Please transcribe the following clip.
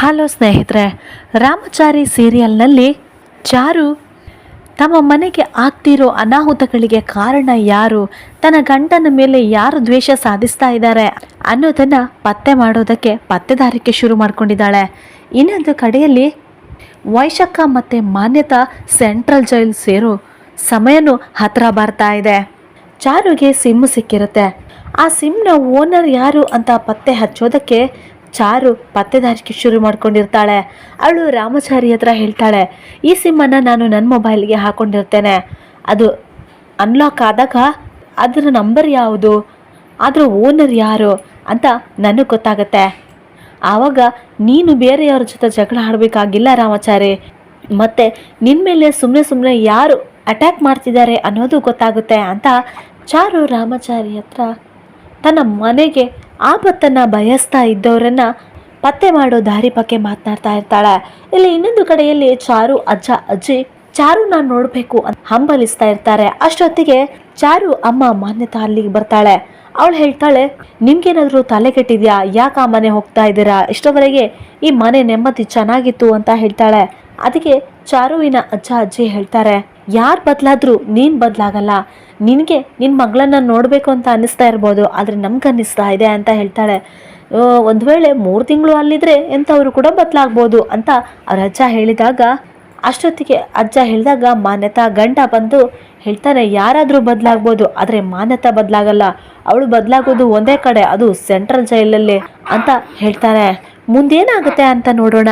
Hello ಸ್ನೇಹಿತರೆ, ರಾಮಚಾರಿ ಸೀರಿಯಲ್ನಲ್ಲಿ ಚಾರು ತಮ್ಮ ಮನೆಗೆ ಆಗ್ತಿರೋ ಅನಾಹುತಗಳಿಗೆ ಕಾರಣ ಯಾರು? ತನ್ನ ಗಂಡನ ಮೇಲೆ ಯಾರು ದ್ವೇಷ ಸಾಧಿಸ್ತಾ ಇದ್ದಾರೆ? ಅನ್ನೋದನ್ನು ಪತ್ತೆ ಮಾಡೋದಕ್ಕೆ ಪತ್ತೆದಾರಿಕೆ ಶುರು ಮಾಡ್ಕೊಂಡಿದ್ದಾಳೆ. ಇನ್ನೊಂದು ಕಡೆಯಲ್ಲಿ ವೈಶಾಖ ಮತ್ತು ಮಾನ್ಯತಾ ಸೆಂಟ್ರಲ್ ಜೈಲ್ ಸೇರೋ ಸಮಯನೂ ಹತ್ರ ಬರ್ತಾ ಇದೆ. ಚಾರುಗೆ ಸಿಮ್ ಸಿಕ್ಕಿರುತ್ತೆ. ಆ ಸಿಮ್ನ ಓನರ್ ಯಾರು ಅಂತ ಪತ್ತೆ ಹಚ್ಚೋದಕ್ಕೆ ಚಾರು ಪತ್ತೆದಾರಿಕೆ ಶುರು ಮಾಡ್ಕೊಂಡಿರ್ತಾಳೆ. ಅವಳು ರಾಮಚಾರಿ ಹತ್ರ ಹೇಳ್ತಾಳೆ, ಈ ಸಿಮ್ಮನ್ನು ನಾನು ನನ್ನ ಮೊಬೈಲ್ಗೆ ಹಾಕೊಂಡಿರ್ತೇನೆ. ಅದು ಅನ್ಲಾಕ್ ಆದಾಗ ಅದರ ನಂಬರ್ ಯಾವುದು? ಅದರ ಓನರ್ ಯಾರು? ಅಂತ ನನಗೆ ಗೊತ್ತಾಗತ್ತೆ. ಆವಾಗ ನೀನು ಬೇರೆಯವ್ರ ಜೊತೆ ಜಗಳ ಆಡಬೇಕಾಗಿಲ್ಲ ರಾಮಚಾರಿ. ಮತ್ತು ನಿನ್ನ ಮೇಲೆ ಸುಮ್ಮನೆ ಸುಮ್ಮನೆ ಯಾರು ಅಟ್ಯಾಕ್ ಮಾಡ್ತಿದ್ದಾರೆ ಅನ್ನೋದು ಗೊತ್ತಾಗುತ್ತೆ ಅಂತ ಚಾರು ರಾಮಚಾರಿ ಹತ್ರ ತನ್ನ ಮನೆಗೆ ಆಪತ್ತನ್ನು ಬಯಸ್ತಾ ಇದ್ದವರನ್ನ ಪತ್ತೆ ಮಾಡೋ ದಾರಿ ಬಗ್ಗೆ ಮಾತನಾಡ್ತಾ ಇರ್ತಾಳೆ. ಇಲ್ಲಿ ಇನ್ನೊಂದು ಕಡೆಯಲ್ಲಿ ಚಾರು, ಅಜ್ಜ, ಅಜ್ಜಿ ಚಾರು ನಾನು ನೋಡಬೇಕು ಅಂತ ಹಂಬಲಿಸ್ತಾ ಇರ್ತಾರೆ. ಅಷ್ಟೊತ್ತಿಗೆ ಚಾರು ಅಮ್ಮ ಮಾನ್ಯತಾ ಅಲ್ಲಿಗೆ ಬರ್ತಾಳೆ. ಅವಳು ಹೇಳ್ತಾಳೆ, ನಿಮ್ಗೇನಾದರೂ ತಲೆ ಕೆಟ್ಟಿದ್ಯಾ? ಯಾಕೆ ಆ ಮನೆ ಹೋಗ್ತಾ ಇದ್ದೀರಾ? ಇಷ್ಟವರೆಗೆ ಈ ಮನೆ ನೆಮ್ಮದಿ ಚೆನ್ನಾಗಿತ್ತು ಅಂತ ಹೇಳ್ತಾಳೆ. ಅದಕ್ಕೆ ಚಾರುವಿನ ಅಜ್ಜ, ಅಜ್ಜಿ ಹೇಳ್ತಾರೆ ಯಾರು ಬದಲಾದರೂ ನೀನು ಬದಲಾಗಲ್ಲ. ನಿನಗೆ ನಿನ್ನ ಮಗಳನ್ನ ನೋಡಬೇಕು ಅಂತ ಅನ್ನಿಸ್ತಾ ಇರ್ಬೋದು, ಆದರೆ ನಮ್ಗೆ ಅನ್ನಿಸ್ತಾ ಇದೆ ಅಂತ ಹೇಳ್ತಾಳೆ. ಒಂದು ವೇಳೆ ಮೂರು ತಿಂಗಳು ಅಲ್ಲಿದ್ರೆ ಎಂಥವ್ರು ಕೂಡ ಬದಲಾಗ್ಬೋದು ಅಂತ ಅವ್ರ ಅಜ್ಜ ಹೇಳಿದಾಗ, ಅಷ್ಟೊತ್ತಿಗೆ ಅಜ್ಜ ಹೇಳಿದಾಗ ಮಾನ್ಯತಾ ಗಂಡ ಬಂದು ಹೇಳ್ತಾನೆ, ಯಾರಾದರೂ ಬದಲಾಗ್ಬೋದು, ಆದರೆ ಮಾನ್ಯತಾ ಬದಲಾಗಲ್ಲ. ಅವಳು ಬದಲಾಗೋದು ಒಂದೇ ಕಡೆ, ಅದು ಸೆಂಟ್ರಲ್ ಜೈಲಲ್ಲಿ ಅಂತ ಹೇಳ್ತಾರೆ ಮುಂದೇನಾಗುತ್ತೆ ಅಂತ ನೋಡೋಣ.